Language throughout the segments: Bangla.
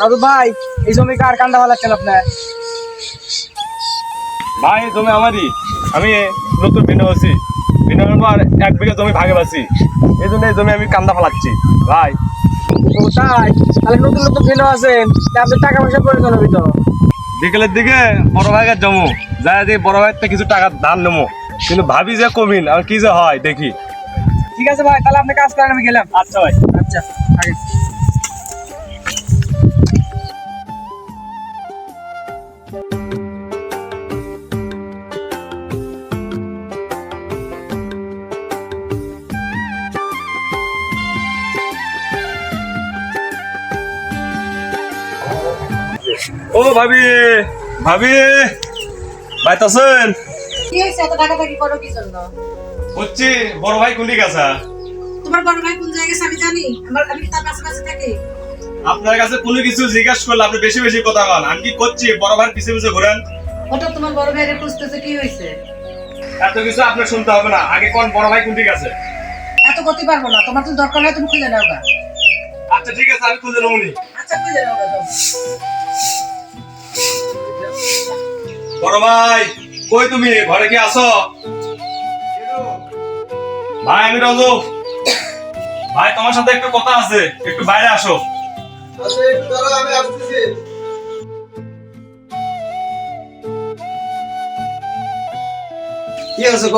দাদু ভাই এই জমি কার কান্দা ভালাচ্ছেন আপনার ভাই এই জমি আমারই। আমি নতুন ভিন্ন আছি ভিন্ন পর এক বিঘা জমি ভাগে পাচ্ছি এই জন্য এই জমি আমি কান্দা ফেলাচ্ছি ভাই। ও তাই তাহলে নতুন নতুন ফেলো আছেন। তা আপনার টাকা পয়সা প্রয়োজন হবে তো? বিকেলের দিকে বড় ভাইয়ের জমু। যাই দিয়ে বড় ভাইয়ের কিছু টাকা ধান নেব। কিন্তু ভাবি যে কমিন আর কি যে হয় দেখি। ঠিক আছে ভাই তাহলে আপনি কাজ করেন আমি গেলাম। আচ্ছা ভাই। আচ্ছা আগে। ও ভাবি ভাবি ভাই তাছেন কি হয়েছে? এত টাকা টাকি করো কি জন্য? হচ্ছি বড় ভাই কুন্ডি গেছা তোমার বড় ভাই কোন জায়গায় গেছে আমি জানি। আমার আমি তার কাছে কাছে থাকি? আপনার কাছে কোনো কিছু জিজ্ঞাসা করলে আপনি বেশি বেশি কথা বলেন। আমি কি করছি? বড় ভাইয়ের পিছে পিছে ঘুরেন। হঠাৎ তোমার বড় ভাইয়ের খুঁজতেছে কি হয়েছে? এত কিছু আপনার শুনতে হবে না। আগে কোন বড় ভাই কুন্ডি গেছে এত করতে পারব না। তোমার তো দরকার হয় তুমি খুঁজে নাও আচ্ছা ঠিক আছে আমি খুঁজে নেবনি আচ্ছা খুঁজে নাও। বড় ভাই কই তুমি? ঘরে কি আসো ভাই আমি রজব ভাই তোমার সাথে একটু কথা আছে। একটু বাইরে আসো। কি আছে ক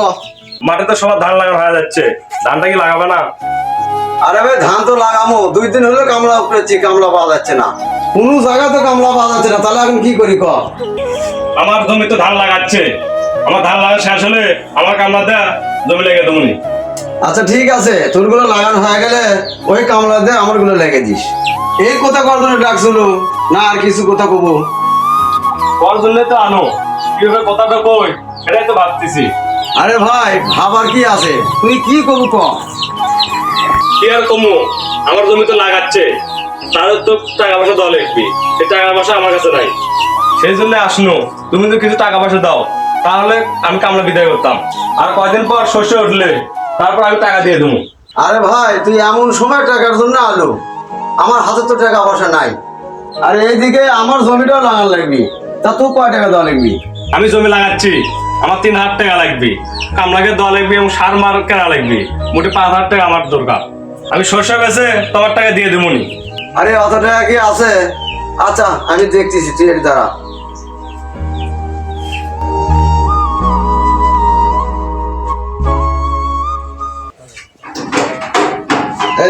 মাঠে তো সবার ধান লাগানো হয়ে যাচ্ছে। ধানটা কি লাগাবে না? আরে ভাই ধান তো লাগামো। দুই দিন হলো কামলা উপড়েছি কামলা পাওয়া যাচ্ছে না। কোনো জায়গা তো কামলা পাওয়া যাচ্ছে না। তাহলে এখন কি করি ক আমার জমি তো ধান লাগাচ্ছে। আমার ধান লাগা শেষ হলে আমার কামলা দেয়া জমি লেগে তুমি আচ্ছা ঠিক আছে। তোরগুলো লাগানো হয়ে গেলে ওই কামলা দে আমারগুলো লেগে দিস। এই কথা কর জন্য ডাকছিল না আর কিছু কথা কব। কর জন্য তো আনো। কীভাবে কথাটা কই সেটাই তো ভাবতেছি। আরে ভাই ভাবার কি আছে? তুই কি কবু ক? কি আর কমু? আমার জমি তো লাগাচ্ছে। তার তো টাকা পয়সা দেওয়া লাগবে। সেই টাকা পয়সা আমার কাছে নাই। সেই জন্য আসনো। তুমি তো কিছু টাকা পয়সা দাও তাহলে আমি কামলা বিদায় করতাম। আর কয়দিন পর শস্য উঠলে তারপর আমি টাকা দিয়ে দেবো। আরে ভাই তুই এমন সময় টাকার জন্য আলো। আমার হাতে তো টাকা পয়সা নাই। আর এইদিকে আমার জমিটাও লাগান লাগবি। তা তুই কয় টাকা দেওয়া লাগবি? আমি জমি লাগাচ্ছি। আমার তিন হাজার টাকা লাগবে। কামলাকে দেওয়া লাগবে এবং সার মার কেনা লাগবে। মোটে পাঁচ হাজার টাকা আমার দরকার। আমি শস্য বেছে তোমার টাকা দিয়ে দেবো নি। আরে অত টাকা কি আছে? আচ্ছা আমি দেখতেছি তুই এর দ্বারা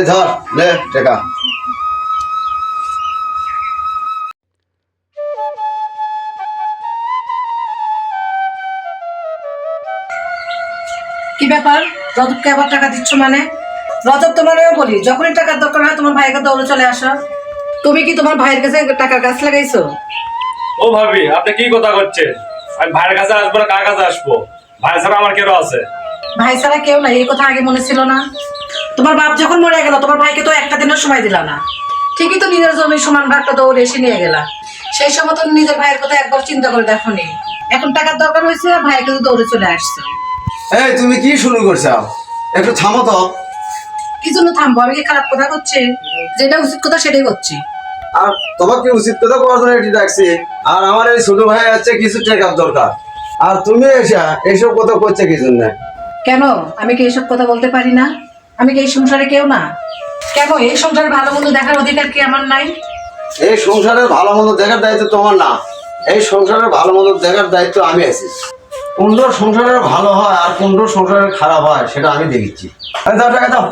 এই ধর লে টাকা। কি ব্যাপার? রজবকে আবার টাকা দিচ্ছ মানে? রজব তোমারও বলি যখনই টাকার দরকার হয় তোমার ভাইয়ের কাছে দৌড়ে চলে আসো। তুমি কি তোমার ভাইয়ের কাছে টাকার গাছ লাগাইছো? ও ভাবি আপনি কি কথা করছেন আমি ভাইয়ের কাছে আসব না কার কাছে আসব? ভাই ছাড়া আমার কেউ আছে? ভাই ছাড়া কেউ নাই এই কথা আগে মনে ছিল না। তোমার বাপ যখন মরে গেল তোমার ভাইকে তো একটা দিনের সময় দিলা না। ঠিকই তো নিজের জমির সমান ভাগটা দৌড়ে এসে নিয়ে গেলা। সেই সময় তো নিজের ভাইয়ের কথা একবার চিন্তা করে দেখো নি। এখন টাকার দরকার হয়েছে ভাইয়ের কাছে দৌড়ে চলে আসছে। এই তুমি কি শুরু করছ? একটু থামো তো। কি জন্য থামবো? আমি কি খারাপ কথা করছি? যেটা উচিত কথা সেটাই করছি। আর তোমাকে উচিত কথা করার জন্য এটি ডাকছি? আর আমার এই ছোট ভাই আছে কিছু টাকার দরকার। আর তুমি এসে এইসব কথা করছে কি জন্য? কেন? আমি কি এইসব কথা বলতে পারি না? আমি কি এই সংসারে কেউ না? কেন? এই সংসারে ভালো মন্দ দেখার অধিকার কি আমার নাই? এই সংসারের ভালো মন্দ দেখার দায়িত্ব তোমার না। এই সংসারের ভালো মন্দ দেখার দায়িত্ব আমি আছি। কোনটো সংসারের ভালো হয় আর কোনটো সংসারের খারাপ হয় সেটা আমি দেখেছি। দাও টাকা দাও।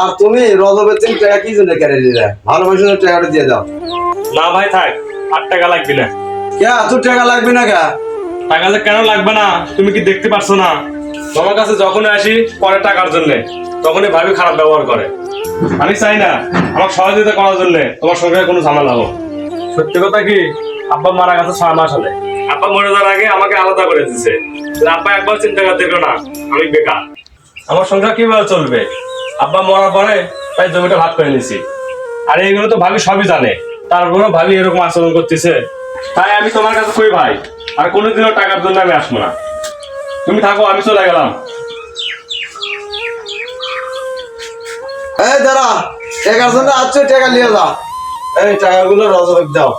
আর তুমি রজবের দিন টাকা কি জন্য কেড়ে দিলে ভালো মানুষের টাকাটা দিয়ে দাও। না ভাই থাক। আট টাকা লাগবে না। টাকা লাগবে না কে? টাকা কেন লাগবে না? তুমি কি দেখতে পারছ না? তোমার কাছে যখন আসি, পরে টাকার জন্য। তখনই ভাবি খারাপ ব্যবহার করে। আমি চাই না আমার সহযোগিতা করার জন্য তোমার সঙ্গে কোনো ঝামেলা হোক। সত্যি কথা কি? আব্বা মারা গেছে ছয় মাস হলে। আব্বা মরে যাওয়ার আগে আমাকে আলাদা করে দিছে। আব্বা একবার চিন্তা করে দেখো না, আমি বেকার। আমার সংসার কীভাবে চলবে? আব্বা মরার পরে তাই জমিটা ভাগ করে নিছি আর এইগুলো তো ভাবি সবই জানে। তারপরে ভাবি এরকম আচরণ করতেছে। তাই আমি তোমার কাছে কই ভাই? আর কোনোদিনও টাকার জন্য আমি আসব না। তুমি থাকো আমি চলে গেলাম। এই দাঁড়া টাকার জন্য আসছো টাকা নিয়ে যা। এই টাকাগুলো রজক দাও।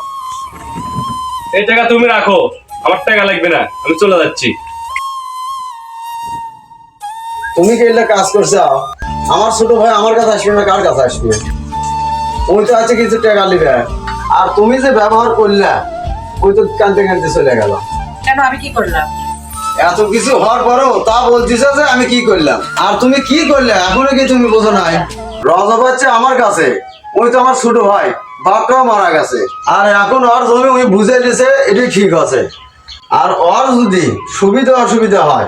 এই টাকা তুমি রাখো আমার টাকা লাগবে না আমি চলে যাচ্ছি। তুমি কি এলে কাজ করছ? আমার ছোট ভাই আমার কাছে আসবে না কার কাছে আসবে? ওই তো আছে কিছু টাকা নিবে। আর তুমি যে ব্যবহার করলে ওই তো কানতে কানতে চলে গেল। কেন আমি কি করলাম? এত কিছু হওয়ার পরেও তা বলছিস যে আমি কি করলাম। আর তুমি কি করলে? এখনও কি তুমি বোঝো নাই। রজব হচ্ছে আমার কাছে। ওই তো আমার ছোট ভাই বাপটাও মারা গেছে। আর এখন ওর জমি ওই বুঝে দিছে এটাই ঠিক আছে। আর ওর যদি সুবিধা অসুবিধা হয়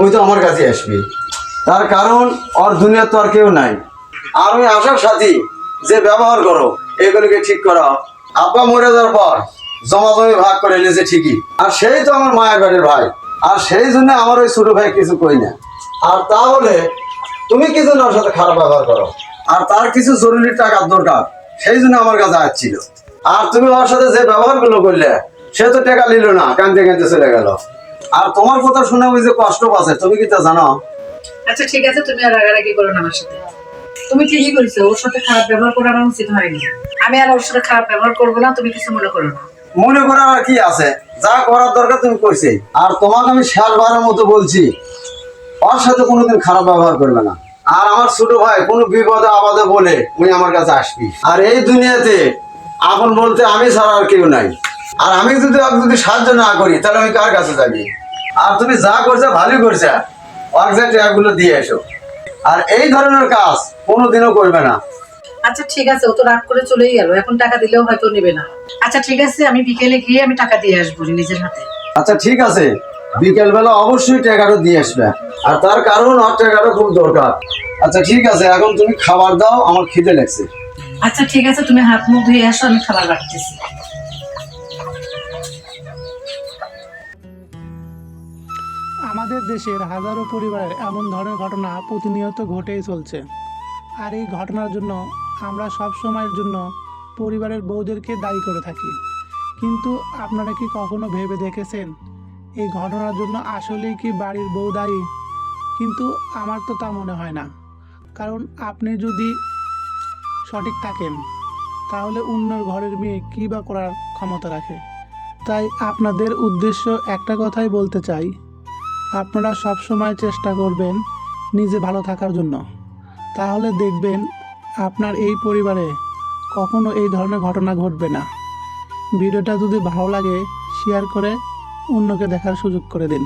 ওই তো আমার কাছে আসবি। তার কারণ ওর দুনিয়ার তো আর কেউ নাই। আর ওই আসার সাথী যে ব্যবহার করো এগুলোকে ঠিক করো আব্বা মরে যাওয়ার পর জমা জমি ভাগ করে নিয়েছে ঠিকই। আর সেই তো আমার মায়ের বাড়ির ভাই, আর সেই জন্য আমার ওই ছোট ভাই কিছু কই না। আর তাহলে তুমি কি জন্য ওর সাথে খারাপ ব্যবহার করো? আর তার কিছু জরুরি টাকার দরকার, সেই জন্য আমার কাছে আসছিল। আর তুমি ওর সাথে যে ব্যবহারগুলো করলে, সে তো টাকা নিল না কানতে কানতে চলে গেল। আর তোমার কথা শুনে ওই যে কষ্ট পাচ্ছে, তুমি কি তা জানো? আচ্ছা ঠিক আছে, তুমি আর রাগারাগি করো না আমার সাথে। তুমি ঠিকই করেছ ওর সাথে খারাপ ব্যবহার করা আমার উচিত হয়নি। আমি আর ওর সাথে খারাপ ব্যবহার করব না, তুমি কিছু মনে করো না। মনে করার আর কি আছে? যা করার দরকার তুমি করছি। আর তোমাকে আমি শেষবারের মতো বলছি, ওর সাথে কোনোদিন খারাপ ব্যবহার করবে না। আর আমার ছোট ভাই কোনো বিপদে আবাদে বলে উনি আমার কাছে আসবি। আর এই দুনিয়াতে আপন বলতে আমি ছাড়া আর কেউ নাই। আর আমি যদি যদি সাহায্য না করি, তাহলে আমি কার কাছে যাবি? আর তুমি যা করছ, ভালোই করছ। যে টাকাগুলো দিয়ে এসো। আর এই ধরনের কাজ কোনোদিনও করবে না। আচ্ছা ঠিক আছে ও তো রাগ করে চলেই গেল। এখন টাকা দিলেও হয়তো নেবে না। আচ্ছা ঠিক আছে আমি বিকেলে গিয়ে আমি টাকা দিয়ে আসব নিজের হাতে। আচ্ছা ঠিক আছে। বিকেল বেলা অবশ্যই টাকাটা দিয়ে আসবে। আর তার কারণ আর টাকাটা খুব দরকার। আচ্ছা ঠিক আছে এখন তুমি খাবার দাও আমার খিদে লাগছে। আচ্ছা ঠিক আছে তুমি হাত মুখ ধুয়ে আসো আমি খাবার রাখতেছি। আমাদের দেশের হাজারো পরিবারের এমন ধরনের ঘটনা প্রতিনিয়ত ঘটেই চলছে। আর এই ঘটনার জন্য আমরা সব সময়ের জন্য পরিবারের বউদেরকে দায়ী করে থাকি। কিন্তু আপনারা কি কখনো ভেবে দেখেছেন? এই ঘটনার জন্য আসলেই কি বাড়ির বউ দায়ী? কিন্তু আমার তো তা মনে হয় না। কারণ আপনি যদি সঠিক থাকেন, তাহলে অন্যর ঘরের মেয়ে কী বা করার ক্ষমতা রাখে? তাই আপনাদের উদ্দেশ্য একটা কথাই বলতে চাই। আপনারা সব সময় চেষ্টা করবেন নিজে ভালো থাকার জন্য। তাহলে দেখবেন আপনার এই পরিবারে কখনো এই ধরনের ঘটনা ঘটবে না। ভিডিওটা যদি ভালো লাগে শেয়ার করে অন্যকে দেখার সুযোগ করে দিন।